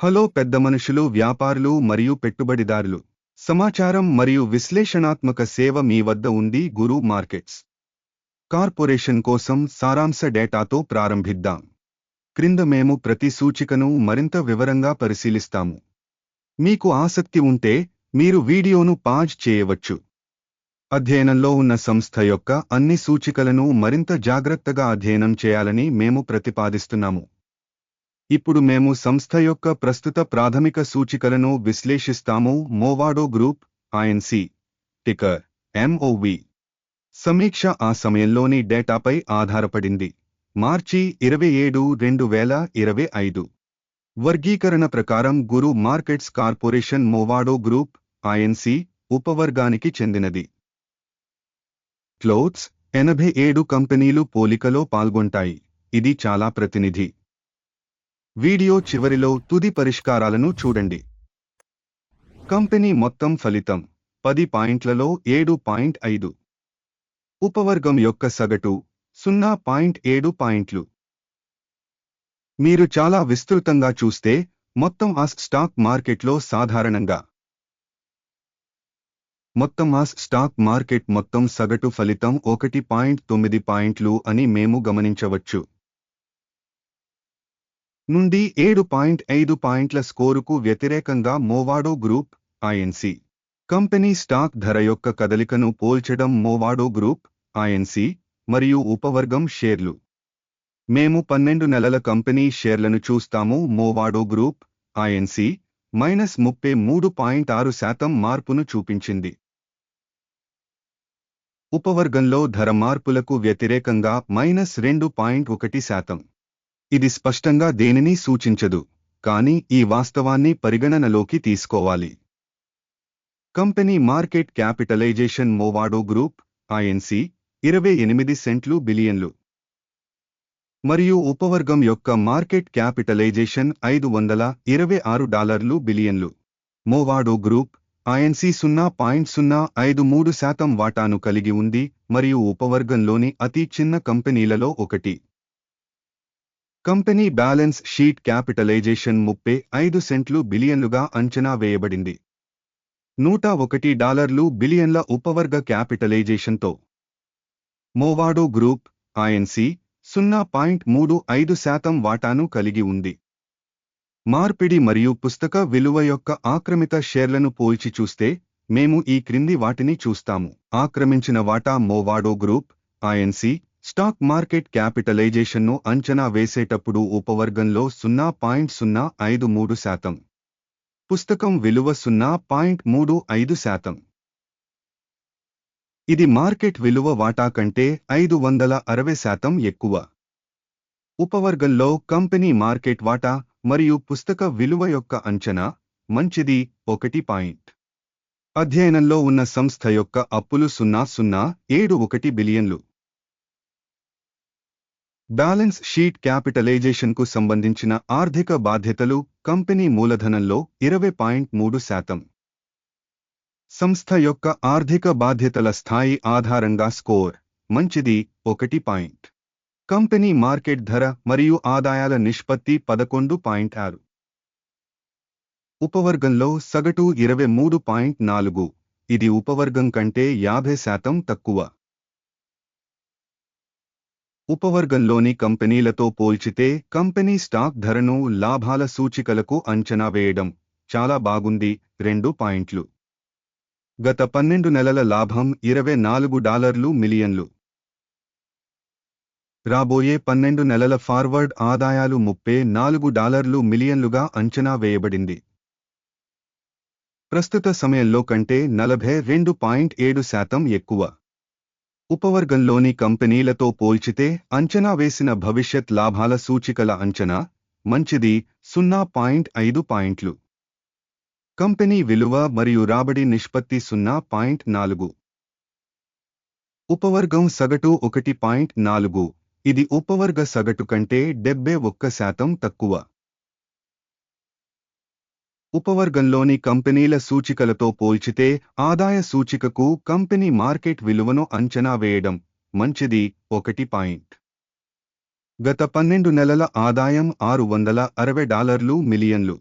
Hello పెద్ద మనుషులు వ్యాపారులు మరియు పెట్టుబడిదారులు. సమాచారం మరియు విశ్లేషణాత్మక సేవ మీ వద్ద ఉంది గురు మార్కెట్స్. కార్పొరేషన్ కోసం సారాంశ డేటాతో ప్రారంభిద్దాం. క్రింద మేము ప్రతి సూచికను మరింత వివరంగా పరిశీలిస్తాము. మీకు ఆసక్తి ఉంటే మీరు వీడియోను పాజ్ చేయవచ్చు. అధ్యయనంలో ఉన్న సంస్థ యొక్క అన్ని సూచికలను మరింత జాగ్రత్తగా అధ్యయనం చేయాలని మేము ప్రతిపాదిస్తున్నాము. ఇప్పుడు మేము సంస్థ యొక్క ప్రస్తుత ప్రాథమిక సూచికలను విశ్లేషిస్తాము. Movado group Inc ticker MOV సమీక్ష ఆ సమయంలోని డేటాపై ఆధారపడింది. మార్చి ఇరవై ఏడు రెండు వేల ఇరవై ఐదు. వర్గీకరణ ప్రకారం Guru markets corporation Movado group I N C ఉపవర్గానికి చెందినది. క్లోత్స్ ఎనభై ఏడు కంపెనీలు పోలికలో పాల్గొంటాయి. ఇది చాలా ప్రతినిధి. వీడియో చివరిలో తుది పరిష్కారాలను చూడండి. కంపెనీ మొత్తం ఫలితం పది పాయింట్లలో ఏడు పాయింట్ ఐదు. ఉపవర్గం యొక్క సగటు సున్నా పాయింట్ ఏడు పాయింట్లు. మీరు చాలా విస్తృతంగా చూస్తే మొత్తం ఆస్ స్టాక్ మార్కెట్లో సాధారణంగా. మొత్తం ఆస్ స్టాక్ మార్కెట్ మొత్తం సగటు ఫలితం ఒకటి పాయింట్ తొమ్మిది పాయింట్లు అని మేము గమనించవచ్చు. నుండి ఏడు పాయింట్ ఐదు పాయింట్ల స్కోరుకు వ్యతిరేకంగా Movado group I N C company stock ధర యొక్క కదలికను పోల్చడం మోవాడో గ్రూప్ ఐఎన్సి మరియు ఉపవర్గం షేర్లు. మేము పన్నెండు నెలల కంపెనీ షేర్లను చూస్తాము మోవాడో గ్రూప్ ఐఎన్సి మైనస్ ముప్పై మూడు పాయింట్ ఆరు శాతం మార్పును చూపించింది. ఉపవర్గంలో ధర మార్పులకు వ్యతిరేకంగా మైనస్ రెండు పాయింట్ ఒకటి శాతం. ఇది స్పష్టంగా దేనిని సూచించదు కానీ ఈ వాస్తవాన్ని పరిగణనలోకి తీసుకోవాలి. Company market capitalization Movado group INC ఇరవై ఎనిమిది సెంట్లు బిలియన్లు. మరియు ఉపవర్గం యొక్క మార్కెట్ క్యాపిటలైజేషన్ ఐదు వందల ఇరవై ఆరు డాలర్లు బిలియన్లు. మోవాడో గ్రూప్ ఐఎన్సి సున్నా పాయింట్ సున్నా ఐదు మూడు శాతం వాటాను కలిగి ఉంది మరియు ఉపవర్గంలోని అతి చిన్న కంపెనీలలో ఒకటి. కంపెనీ బ్యాలెన్స్ షీట్ క్యాపిటలైజేషన్ ముప్పై ఐదు సెంట్లు బిలియన్లుగా అంచనా వేయబడింది. నూట ఒకటి డాలర్లు బిలియన్ల ఉపవర్గ క్యాపిటలైజేషన్తో. మోవాడో గ్రూప్ ఐఎన్సి సున్నా పాయింట్ మూడు ఐదు శాతం వాటాను కలిగి ఉంది. మార్పిడి మరియు పుస్తక విలువ యొక్క ఆక్రమిత షేర్లను పోల్చి చూస్తే మేము ఈ క్రింది వాటిని చూస్తాము. ఆక్రమించిన వాటా Movado group INC stock market క్యాపిటలైజేషన్ను అంచనా వేసేటప్పుడు ఉపవర్గంలో సున్నా పాయింట్ సున్నా ఐదు మూడు శాతం. పుస్తకం విలువ సున్నా పాయింట్ మూడు ఐదు శాతం. ఇది మార్కెట్ విలువ వాటా కంటే ఐదు వందల అరవై శాతం ఎక్కువ. ఉపవర్గంలో కంపెనీ మార్కెట్ వాటా మరియు పుస్తక విలువ యొక్క అంచనా మంచిది ఒకటి పాయింట్. అధ్యయనంలో ఉన్న సంస్థ యొక్క అప్పులు సున్నా సున్నా ఏడు ఒకటి బిలియన్లు. బ్యాలెన్స్ షీట్ క్యాపిటలైజేషన్కు సంబంధించిన ఆర్థిక బాధ్యతలు కంపెనీ మూలధనంలో ఇరవై పాయింట్ మూడు శాతం. సంస్థ యొక్క ఆర్థిక బాధ్యతల స్థాయి ఆధారంగా స్కోర్ మంచిది ఒకటి పాయింట్. కంపెనీ మార్కెట్ ధర మరియు ఆదాయాల నిష్పత్తి పదకొండు పాయింట్ ఆరు. ఉపవర్గంలో సగటు ఇరవై మూడు పాయింట్ నాలుగు. ఇది ఉపవర్గం కంటే యాభై శాతం తక్కువ. ఉపవర్గంలోని కంపెనీలతో పోల్చితే కంపెనీ స్టాక్ ధరను లాభాల సూచికలకు అంచనా వేయడం చాలా బాగుంది. రెండు పాయింట్లు. గత పన్నెండు నెలల లాభం ఇరవై నాలుగు డాలర్లు మిలియన్లు. రాబోయే పన్నెండు నెలల ఫార్వర్డ్ ఆదాయాలు ముప్పై నాలుగు డాలర్లు మిలియన్లుగా అంచనా వేయబడింది. ప్రస్తుత సమయంలో కంటే నలభై రెండు పాయింట్ ఏడు శాతం ఎక్కువ. ఉపవర్గంలోని కంపెనీలతో పోల్చితే అంచనా వేసిన భవిష్యత్ లాభాల సూచికల అంచనా మంచిది సున్నా పాయింట్ ఐదు పాయింట్లు. కంపెనీ విలువ మరియు రాబడి నిష్పత్తి సున్నా పాయింట్ నాలుగు. ఉపవర్గం సగటు ఒకటి పాయింట్ నాలుగు. ఇది ఉపవర్గ సగటు కంటే డెబ్బై ఒక్క శాతం తక్కువ. ఉపవర్గంలోని కంపెనీల సూచికలతో పోల్చితే ఆదాయ సూచికకు కంపెనీ మార్కెట్ విలువను అంచనా వేయడం మంచిది. ఒకటి పాయింట్. గత పన్నెండు నెలల ఆదాయం ఆరు వందల అరవై డాలర్లు మిలియన్లు.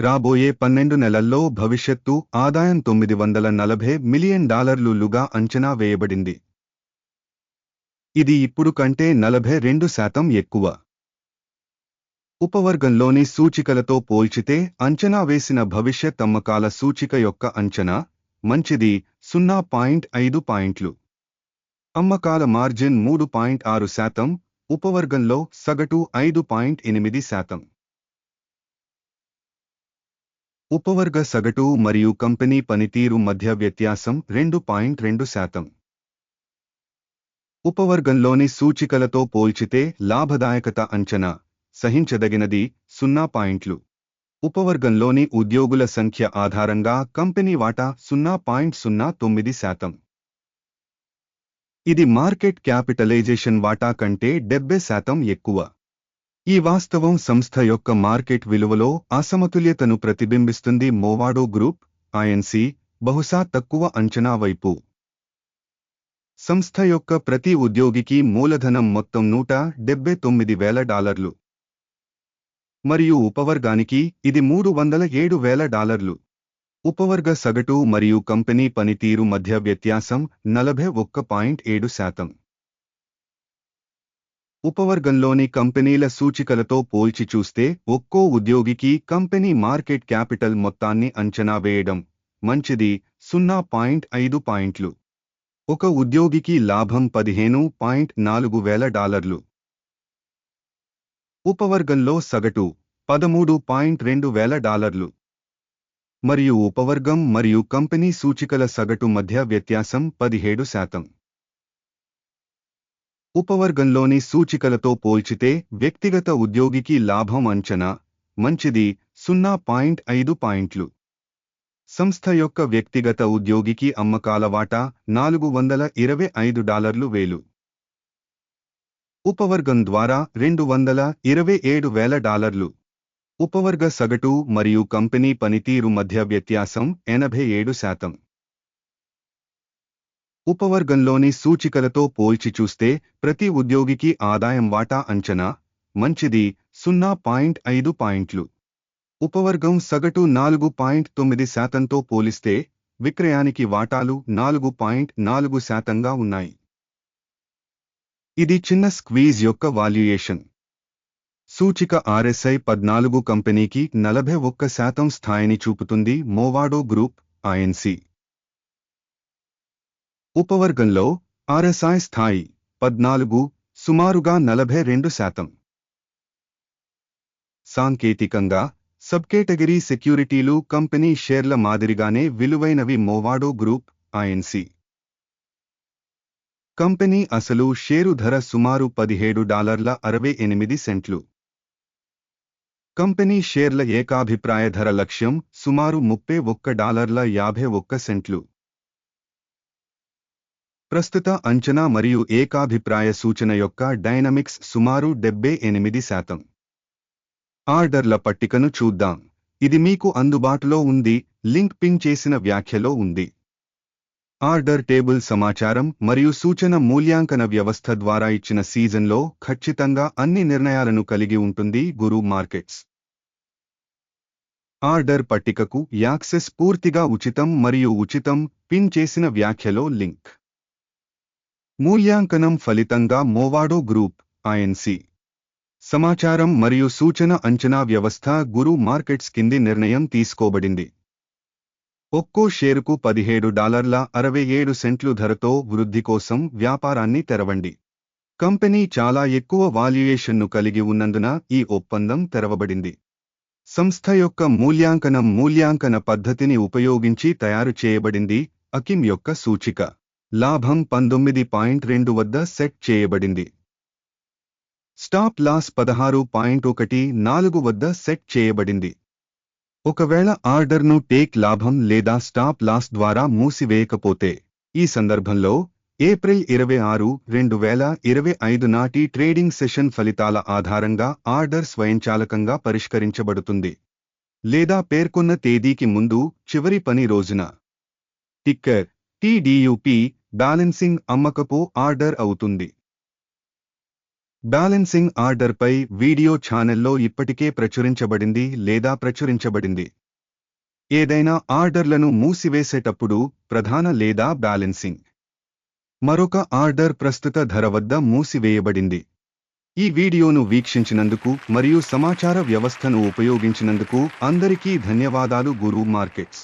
రాబోయే పన్నెండు నెలల్లో భవిష్యత్తు ఆదాయం తొమ్మిది వందల నలభై మిలియన్ డాలర్లుగా అంచనా వేయబడింది. ఇది ఇప్పుడు కంటే నలభై రెండు శాతం ఎక్కువ. ఉపవర్గంలోని సూచికలతో పోల్చితే అంచనా వేసిన భవిష్యత్ అమ్మకాల సూచిక యొక్క అంచనా మంచిది సున్నా పాయింట్ ఐదు పాయింట్లు. అమ్మకాల మార్జిన్ మూడు పాయింట్ ఆరు శాతం ఉపవర్గంలో సగటు ఐదు పాయింట్ ఎనిమిది శాతం. ఉపవర్గ సగటు మరియు కంపెనీ పనితీరు మధ్య వ్యత్యాసం రెండు పాయింట్ రెండు శాతం. ఉపవర్గంలోని సూచికలతో పోల్చితే లాభదాయకత అంచనా సహించదగినది సున్నా పాయింట్లు. ఉపవర్గంలోని ఉద్యోగుల సంఖ్య ఆధారంగా కంపెనీ వాటా సున్నా పాయింట్ సున్నా తొమ్మిది శాతం. ఇది మార్కెట్ క్యాపిటలైజేషన్ వాటా కంటే డెబ్బై శాతం ఎక్కువ. ఈ వాస్తవం సంస్థ యొక్క మార్కెట్ విలువలో అసమతుల్యతను ప్రతిబింబిస్తుంది మోవాడో గ్రూప్ ఐఎన్సి బహుశా తక్కువ అంచనా వైపు. సంస్థ యొక్క ప్రతి ఉద్యోగికి మూలధనం మొత్తం నూట డెబ్బై తొమ్మిది వేల డాలర్లు. మరియు ఉపవర్గానికి ఇది మూడు వందల ఏడు వేల డాలర్లు. ఉపవర్గ సగటు మరియు కంపెనీ పనితీరు మధ్య వ్యత్యాసం నలభై ఒక్క పాయింట్ ఏడు శాతం. ఉపవర్గంలోని కంపెనీల సూచికలతో పోల్చి చూస్తే ఒక్కో ఉద్యోగికి కంపెనీ మార్కెట్ క్యాపిటల్ మొత్తాన్ని అంచనా వేయడం మంచిది సున్నా పాయింట్ ఐదు పాయింట్లు. ఒక ఉద్యోగికి లాభం పదిహేను పాయింట్ నాలుగు వేల డాలర్లు. ఉపవర్గంలో సగటు పదమూడు పాయింట్ రెండు వేల డాలర్లు. మరియు ఉపవర్గం మరియు కంపెనీ సూచికల సగటు మధ్య వ్యత్యాసం పదిహేడు శాతం. ఉపవర్గంలోని సూచికలతో పోల్చితే వ్యక్తిగత ఉద్యోగికి లాభం అంచనా మంచిది సున్నా పాయింట్ ఐదు పాయింట్లు. సంస్థ యొక్క వ్యక్తిగత ఉద్యోగికి అమ్మకాల వాటా నాలుగు వందల ఇరవై ఐదు డాలర్లు వేలు. ఉపవర్గం ద్వారా రెండు వందల ఇరవై ఏడు వేల డాలర్లు. ఉపవర్గ సగటు మరియు కంపెనీ పనితీరు మధ్య వ్యత్యాసం ఎనభై ఏడు శాతం. ఉపవర్గంలోని సూచికలతో పోల్చి చూస్తే ప్రతి ఉద్యోగికి ఆదాయం వాటా అంచనా మంచిది సున్నా పాయింట్ ఐదు పాయింట్లు. ఉపవర్గం సగటు నాలుగు పాయింట్ తొమ్మిది శాతంతో పోలిస్తే విక్రయానికి వాటాలు నాలుగు పాయింట్ నాలుగు శాతంగా ఉన్నాయి. ఇది చిన్న స్క్వీజ్ యొక్క వాల్యుయేషన్. సూచిక ఆర్ఎస్ఐ పద్నాలుగు కంపెనీకి నలభై ఒక్క శాతం స్థాయిని చూపుతుంది మోవాడో గ్రూప్ ఐఎన్సి. ఉపవర్గంలో ఆర్ఎస్ఐ స్థాయి పద్నాలుగు సుమారుగా నలభై రెండు శాతం. సాంకేతికంగా సబ్కేటగిరీ సెక్యూరిటీలు కంపెనీ షేర్ల మాదిరిగానే విలువైనవి మోవాడో గ్రూప్ ఐఎన్సి. కంపెనీ అసలు షేరు ధర సుమారు పదిహేడు డాలర్ల అరవై ఎనిమిది సెంట్లు. కంపెనీ షేర్ల ఏకాభిప్రాయ ధర లక్ష్యం సుమారు ముప్పై ఒక్క డాలర్ల యాభై ఒక్క సెంట్లు. ప్రస్తుత అంచనా మరియు ఏకాభిప్రాయ సూచన యొక్క డైనమిక్స్ సుమారు డెబ్బై ఎనిమిది శాతం. ఆర్డర్ల పట్టికను చూద్దాం. ఇది మీకు అందుబాటులో ఉంది లింక్ పిన్ చేసిన వ్యాఖ్యలో ఉంది. ఆర్డర్ టేబుల్ సమాచారం మరియు సూచన మూల్యాంకన వ్యవస్థ ద్వారా ఇచ్చిన సీజన్లో ఖచ్చితంగా అన్ని నిర్ణయాలను కలిగి ఉంటుంది గురు మార్కెట్స్. ఆర్డర్ పట్టికకు యాక్సెస్ పూర్తిగా ఉచితం మరియు ఉచితం పిన్ చేసిన వ్యాఖ్యలో లింక్. మూల్యాంకనం ఫలితంగా మోవాడో గ్రూప్ ఐఎన్సి. సమాచారం మరియు సూచన అంచనా వ్యవస్థ గురు మార్కెట్స్ కింది నిర్ణయం తీసుకోబడింది. ఒక్కో షేరుకు పదిహేడు డాలర్ల అరవై ఏడు సెంట్లు ధరతో వృద్ధి కోసం వ్యాపారాన్ని తెరవండి. కంపెనీ చాలా ఎక్కువ వాల్యుయేషన్ను కలిగి ఉన్నందున ఈ ఒప్పందం తెరవబడింది. సంస్థ యొక్క మూల్యాంకనం మూల్యాంకన పద్ధతిని ఉపయోగించి తయారు చేయబడింది అకిమ్ యొక్క సూచిక. లాభం పంతొమ్మిది పాయింట్ రెండు వద్ద సెట్ చేయబడింది. స్టాప్ లాస్ పదహారు పాయింట్ ఒకటి నాలుగు వద్ద సెట్ చేయబడింది. ఒకవేళ ఆర్డర్ను టేక్ లాభం లేదా స్టాప్ లాస్ ద్వారా మూసివేయకపోతే ఈ సందర్భంలో ఏప్రిల్ ఇరవై ఆరు రెండు వేల ఇరవై ఐదు నాటి ట్రేడింగ్ సెషన్ ఫలితాల ఆధారంగా ఆర్డర్ స్వయంచాలకంగా పరిష్కరించబడుతుంది. లేదా పేర్కొన్న తేదీకి ముందు చివరి పని రోజున. టిక్కర్ టీడీయూపీ బ్యాలెన్సింగ్ అమ్మకపు ఆర్డర్ అవుతుంది. బ్యాలెన్సింగ్ ఆర్డర్పై వీడియో ఛానల్లో ఇప్పటికే ప్రచురించబడింది లేదా ప్రచురించబడింది. ఏదైనా ఆర్డర్లను మూసివేసేటప్పుడు ప్రధాన లేదా బ్యాలెన్సింగ్. మరొక ఆర్డర్ ప్రస్తుత ధర వద్ద మూసివేయబడింది. ఈ వీడియోను వీక్షించినందుకు మరియు సమాచార వ్యవస్థను ఉపయోగించినందుకు అందరికీ ధన్యవాదాలు గురు మార్కెట్స్.